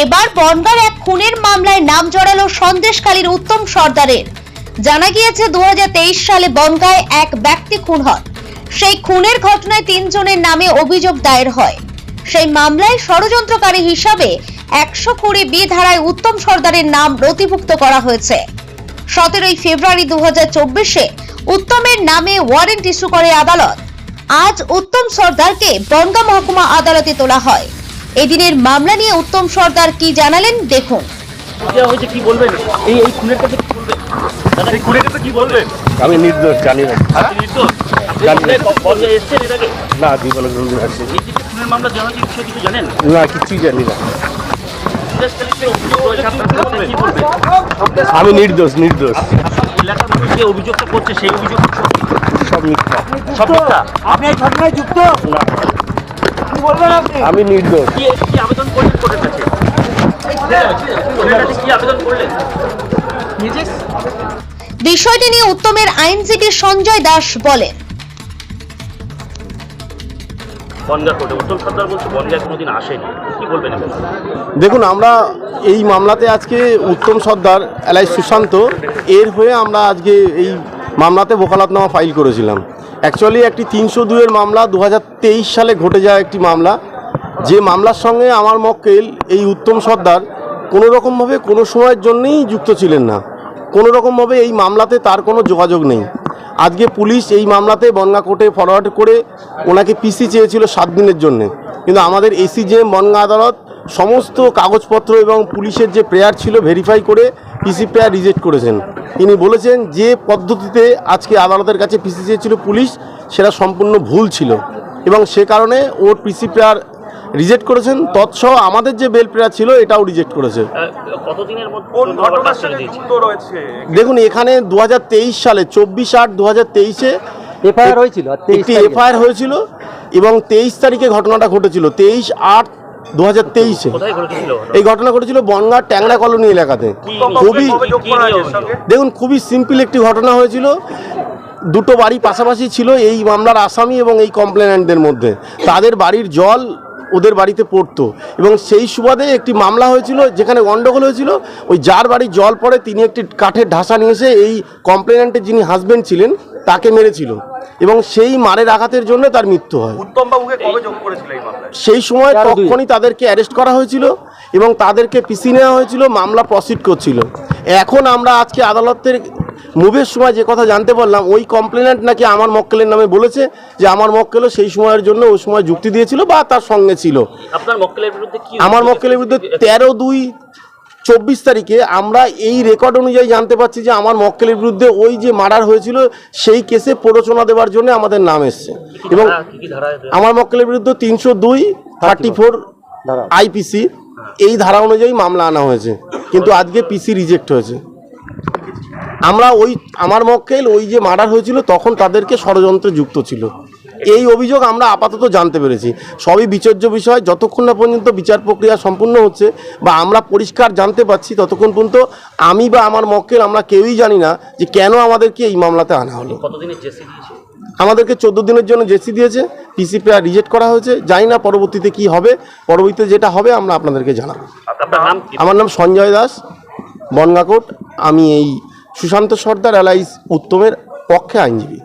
এবার বনগার এক খুনের মামলায় নাম জড়ালো সন্দেশখালীর উত্তম সর্দারের। জানা গিয়েছে দু সালে বনগায় এক ব্যক্তি খুন হন সেই খুনের ঘটনায় তিনজনের নামে অভিযোগ দায়ের হয়। সেই মামলায় ষড়যন্ত্রকারী হিসাবে একশো কুড়ি বি ধারায় উত্তম সর্দারের নাম নথিভুক্ত করা হয়েছে। সতেরোই ফেব্রুয়ারি দু চব্বিশে উত্তমের নামে ওয়ারেন্ট ইস্যু করে আদালত। আজ উত্তম সর্দারকে বনগা মহকুমা আদালতে তোলা হয়। এদিনের মামলা নিয়ে উত্তম সর্দার কি জানালেন? দেখুন। কি বলবেন? এই এই খুনের কাছে কি বলবেন? দাদা এই খুনের কাছে কি বলবেন? আমি নির্দোষ জানি না। আপনি নির্দোষ? না। জীবনে খুনের মামলা জানা কিছু জানেন? না কিছুই জানি না। আমি নির্দোষ নির্দোষ। এলাকার মানুষ যে অভিযোগটা করছে সেই অভিযোগ সব মিথ্যা। সব মিথ্যা? আপনি এই ঘটনায় যুক্ত না, কি বলবেন আপনি আমি নির্দোষ। কি কি আবেদন করলেন কোর্টের কাছে? কি আবেদন করলেন? বিষয়টি নিয়ে উত্তমের আইনজীবী সঞ্জয় দাস বলেন। দেখুন আমরা এই মামলাতে আজকে উত্তম সর্দার এলাই সুশান্ত এর হয়ে আমরা আজকে এই মামলাতে ওকালাতনামা ফাইল করেছিলাম। অ্যাকচুয়ালি একটি তিনশো দুইয়ের মামলা দু হাজার তেইশ সালে ঘটে যায় একটি মামলা। যে মামলার সঙ্গে আমার মক্কেল, এই উত্তম সর্দার, কোনো রকমভাবে কোনো সময়ের জন্যেই যুক্ত ছিলেন না। কোনো রকমভাবে এই মামলাতে তার কোনো যোগাযোগ নেই। আজকে পুলিশ এই মামলাতে বনগা কোর্টে ফরওয়ার্ড করে ওনাকে পিসি চেয়েছিল সাত দিনের জন্য। কিন্তু আমাদের এসিজে বনগা আদালত সমস্ত কাগজপত্র এবং পুলিশের যে প্রেয়ার ছিল ভেরিফাই করে পিসি প্রেয়ার রিজেক্ট করেছেন। তিনি বলেছেন যে পদ্ধতিতে আজকে আদালতের কাছে পিসি চেয়েছিল পুলিশ সেটা সম্পূর্ণ ভুল ছিল এবং সে কারণে ওর পিসি প্রেয়ার রিজেক্ট করেছেন। তৎসহ আমাদের যে বেল প্রেয়ার ছিল এটাও রিজেক্ট করেছে। দেখুন এখানে দু হাজার তেইশ সালে চব্বিশ আট দু হাজার তেইশে এফআইআর হয়েছিল একটি এফআইআর হয়েছিল এবং তেইশ তারিখে ঘটনাটা ঘটেছিল। তেইশ আট দু হাজার তেইশে। এই ঘটনা ঘটেছিল বনগাঁ ট্যাংরা কলোনি এলাকাতে। খুবই? দেখুন খুবই সিম্পল একটি ঘটনা হয়েছিল। দুটো বাড়ি পাশাপাশি ছিল এই মামলার আসামি এবং এই কমপ্লেনেন্টদের মধ্যে। তাদের বাড়ির জল ওদের বাড়িতে পড়তো এবং সেই সুবাদে একটি মামলা হয়েছিল যেখানে গণ্ডগোল হয়েছিল। ওই যার বাড়ি জল পড়ে তিনি একটি কাঠের ঢাসা নিয়ে এসে এই কমপ্লেনেন্টের যিনি হাজবেন্ড ছিলেন তাকে মেরেছিল। এবং সেই মারের আঘাতের জন্য তার মৃত্যু হয়। উত্তম বাবুকে কবে যোগ করেছিল এই মামলায়? সেই সময় তখনই তাদেরকে অ্যারেস্ট করা হয়েছিল এবং তাদেরকে পিসি নেওয়া হয়েছিল মামলা প্রসিড করছিল। এখন আমরা আজকে আদালতের মুভের সময় যে কথা জানতে পারলাম ওই কমপ্লেনেন্ট নাকি আমার মক্কেলের নামে বলেছে যে আমার মক্কেলও সেই সময়ের জন্য ওই সময় যুক্তি দিয়েছিল বা তার সঙ্গে ছিল। আপনার মক্কেলের বিরুদ্ধে আমার মক্কেলের বিরুদ্ধে তেরো দুই চব্বিশ তারিখে আমরা এই রেকর্ড অনুযায়ী জানতে পারছি যে আমার মক্কেলের বিরুদ্ধে ওই যে মার্ডার হয়েছিল সেই কেসে প্ররোচনা দেওয়ার জন্য আমাদের নাম এসছে। এবং ধারা- কি কি ধারায় আমার মক্কেলের বিরুদ্ধে তিনশো দুই থার্টি ফোর আইপিসি এই ধারা অনুযায়ী মামলা আনা হয়েছে। কিন্তু আজকে পিসি রিজেক্ট হয়েছে। আমরা ওই আমার মক্কেল ওই যে মার্ডার হয়েছিল তখন তাদেরকে ষড়যন্ত্রে যুক্ত ছিল। এই অভিযোগ আমরা আপাতত জানতে পেরেছি। সবই বিচার্য বিষয় যতক্ষণ না পর্যন্ত বিচার প্রক্রিয়া সম্পূর্ণ হচ্ছে বা আমরা পরিষ্কার জানতে পারছি ততক্ষণ পর্যন্ত আমি বা আমার মক্কেল আমরা কেউই জানি না যে কেন আমাদেরকে এই মামলাতে আনা হলো। কতদিনের জেসি দিয়েছে? আমাদেরকে চোদ্দ দিনের জন্য জেসি দিয়েছে পিসি পেয়ার রিজেক্ট করা হয়েছে জানি না পরবর্তীতে কি হবে পরবর্তীতে যেটা হবে আমরা আপনাদেরকে জানাব। আপনার নাম কি? আমার নাম সঞ্জয় দাস বনগাকোট আমি এই সুশান্ত সর্দার এলাইস উত্তমের পক্ষে আইনজীবী।